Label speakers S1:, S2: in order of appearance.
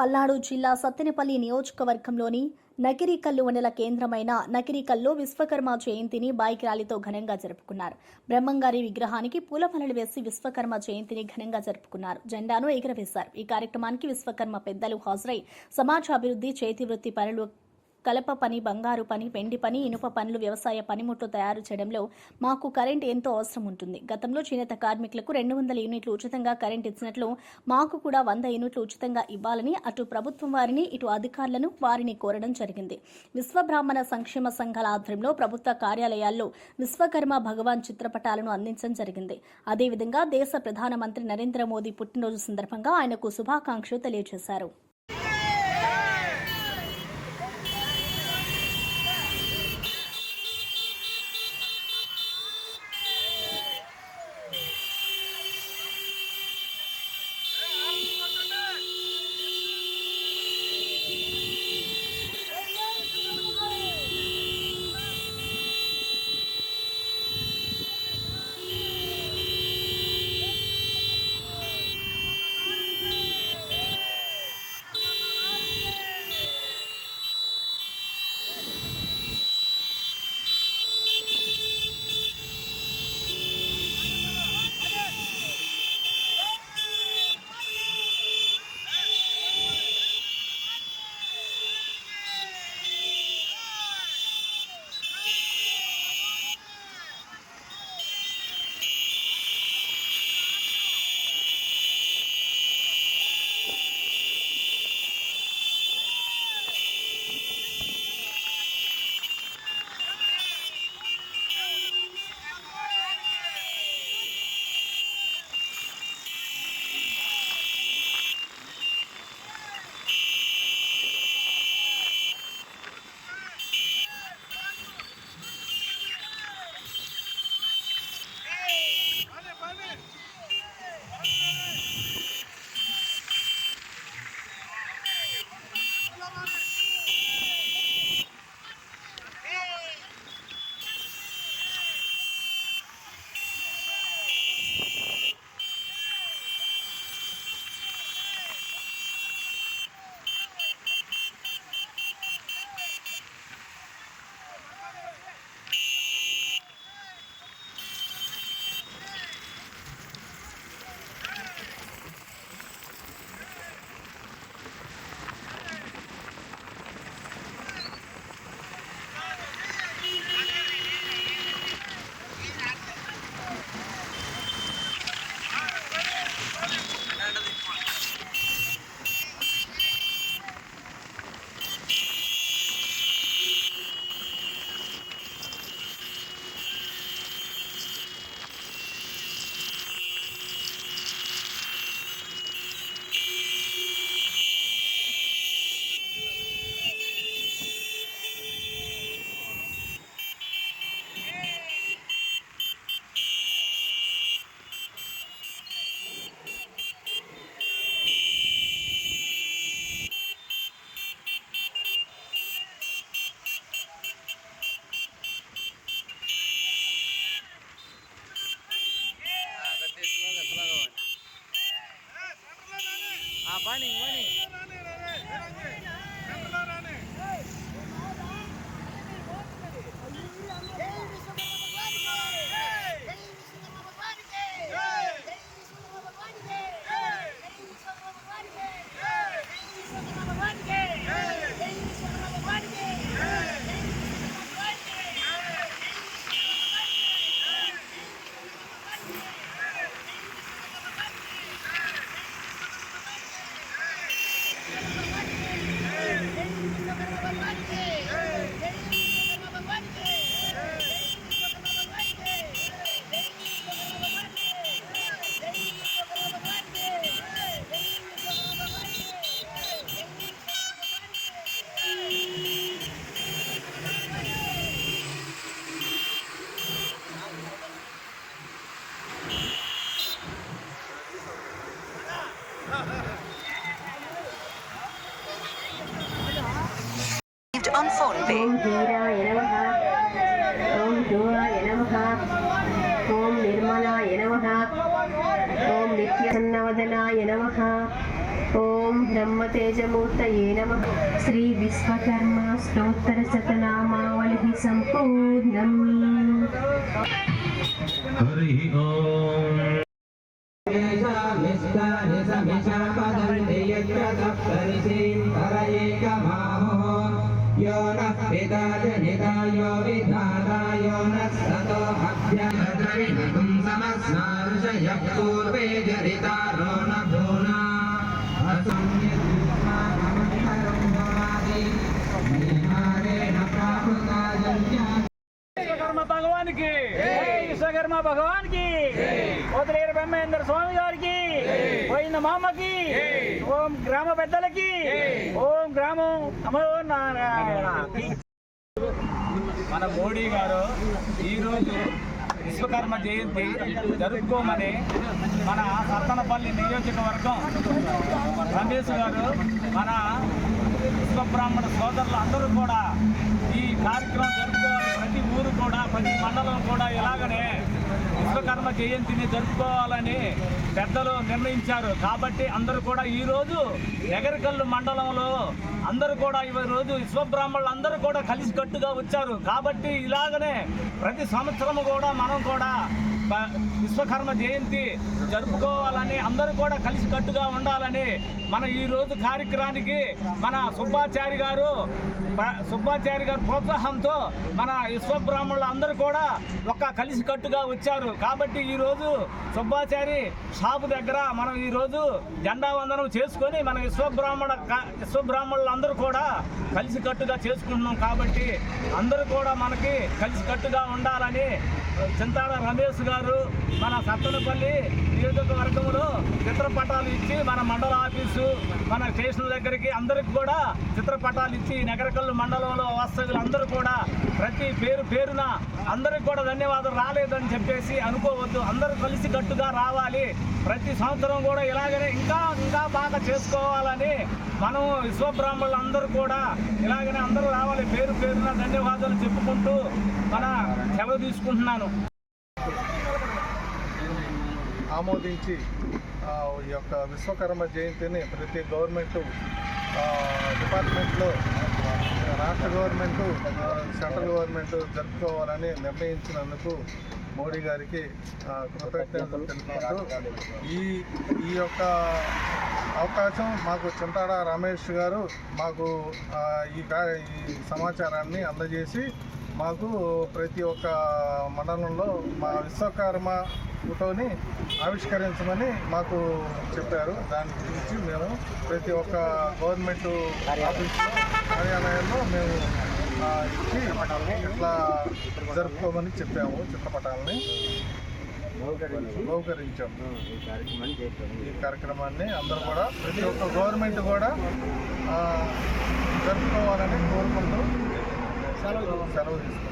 S1: పల్నాడు జిల్లా సత్తెనపల్లి నియోజకవర్గంలోని నకిరికల్లు మండల కేంద్రమైన నకిరికల్లో విశ్వకర్మ జయంతిని బైక్ ర్యాలీతో ఘనంగా జరుపుకున్నారు. బ్రహ్మంగారి విగ్రహానికి పూలమలలు వేసి విశ్వకర్మ జయంతిని ఘనంగా జరుపుకున్నారు. జెండాను ఎగురవేశారు. ఈ కార్యక్రమానికి విశ్వకర్మ పెద్దలు హాజరై సమాజాభివృద్ధి చేతివృత్తి పనులు కలప పని బంగారు పని వెండి పని ఇనుప పనులు వ్యవసాయ పనిముట్లు తయారు చేయడంలో మాకు కరెంట్ ఎంతో అవసరం ఉంటుంది. గతంలో చేనేత కార్మికులకు రెండు వందల యూనిట్లు ఉచితంగా కరెంట్ ఇచ్చినట్లు మాకు కూడా వంద యూనిట్లు ఉచితంగా ఇవ్వాలని అటు ప్రభుత్వం వారిని ఇటు అధికారులను వారిని కోరడం జరిగింది. విశ్వబ్రాహ్మణ సంక్షేమ సంఘాల ఆధ్వర్యంలో ప్రభుత్వ కార్యాలయాల్లో విశ్వకర్మ భగవాన్ చిత్రపటాలను అందించడం జరిగింది. అదేవిధంగా దేశ ప్రధానమంత్రి నరేంద్ర మోదీ పుట్టినరోజు సందర్భంగా ఆయనకు శుభాకాంక్షలు తెలియజేశారు.
S2: હા પાણી
S3: પાણી on.
S4: ఓం ధీరాయ నమః. ఓం శూరాయ నమః. ఓం నిర్మలాయ నమః. ఓం నిత్యసన్నవదనాయ నమః. ఓం బ్రహ్మ తేజమూర్తయే నమ. శ్రీ విశ్వకర్మ స్తోత్తర శతనామావళి సంపూర్ణం.
S5: हरि ओम्
S6: यो नः पिता जनिता यो विधाता यो नः सतो अभ्यन्तरिणगुं समस्नार्षयः पूर्वे जरिता रो न भूना असंयद्युष्माकमन्तरं भवादि निहारेण प्राहुता जन्या
S2: కోతలేరు బ్రహ్మేంద్ర స్వామి గారికి పోయిన మామకి ఓం గ్రామ పెద్దలకి ఓం గ్రామం అమో నారాయణ. మన మోడీ గారు ఈరోజు విశ్వకర్మ జయంతి జరుపుకోమని మన సత్తనపల్లి నియోజకవర్గం రమేష్ గారు మన విశ్వబ్రాహ్మణ సోదరులు అందరూ కూడా ఈ కార్యక్రమం జరుపుకోవాలి. ప్రతి ఊరు కూడా ప్రతి మండలం కూడా ఇలాగనే విశ్వకర్మ జయంతిని జరుపుకోవాలని పెద్దలు నిర్ణయించారు. కాబట్టి అందరూ కూడా ఈ రోజు ఎగరికల్లు మండలంలో అందరూ కూడా ఈరోజు రోజు విశ్వబ్రాహ్మణులు అందరూ కూడా కలిసికట్టుగా వచ్చారు. కాబట్టి ఇలాగనే ప్రతి సంవత్సరం కూడా మనం కూడా విశ్వకర్మ జయంతి జరుపుకోవాలని అందరూ కూడా కలిసికట్టుగా ఉండాలని మన ఈ రోజు కార్యక్రమానికి మన సుబ్బాచారి గారు సుబ్బాచారి గారు ప్రోత్సాహంతో మన విశ్వబ్రాహ్మణులు అందరూ కూడా ఒక కలిసికట్టుగా వచ్చారు. కాబట్టి ఈ రోజు సుబ్బాచారి షాపు దగ్గర మనం ఈ రోజు జెండా వందనం చేసుకొని మన విశ్వబ్రాహ్మణ విశ్వబ్రాహ్మణులు అందరూ కూడా కలిసికట్టుగా చేసుకుంటున్నాం. కాబట్టి అందరూ కూడా మనకి కలిసికట్టుగా ఉండాలని చింతాడ రమేష్ గారు మన సత్తనపల్లి నియోజకవర్గంలో చిత్రపటాలు ఇచ్చి మన మండల ఆఫీసు మన స్టేషన్ దగ్గరికి అందరికి కూడా చిత్రపటాలు ఇచ్చి నగరకల్లు మండలంలో వాస్తవ్యులు అందరూ కూడా ప్రతి పేరు పేరున అందరికి కూడా ధన్యవాదాలు రాలేదని చెప్పేసి అనుకోవద్దు. అందరూ కలిసి గట్టుగా రావాలి. ప్రతి సంవత్సరం కూడా ఇలాగనే ఇంకా ఇంకా బాగా చేసుకోవాలని మనం విశ్వబ్రాహ్మణులు అందరూ కూడా ఇలాగనే అందరూ రావాలి. పేరు పేరున ధన్యవాదాలు చెప్పుకుంటూ మన సెలవు తీసుకుంటున్నాను.
S7: ఆమోదించి ఈ యొక్క విశ్వకర్మ జయంతిని ప్రతి గవర్నమెంట్ డిపార్ట్మెంట్లో రాష్ట్ర గవర్నమెంట్ సెంట్రల్ గవర్నమెంట్ జరుపుకోవాలని నిర్ణయించినందుకు మోడీ గారికి కృతజ్ఞతలు తెలుపుకుంటూ ఈ ఈ యొక్క అవకాశం మాకు చింతాడ రమేష్ గారు మాకు ఈ ఈ సమాచారాన్ని అందజేసి మాకు ప్రతి ఒక్క మండలంలో మా విశ్వకర్మ ఫోటోని ఆవిష్కరించమని మాకు చెప్పారు. దాని గురించి మేము ప్రతి ఒక్క గవర్నమెంట్ ఆఫీస్లో కార్యాలయంలో మేము ఇచ్చి ఇట్లా జరుపుకోమని చెప్పాము చిత్రపటాలని. బహుకరించాం. ఈ కార్యక్రమాన్ని అందరూ కూడా ప్రతి ఒక్క గవర్నమెంట్ కూడా జరుపుకోవాలని కోరుకుంటూ సెలవు తీసుకున్నాను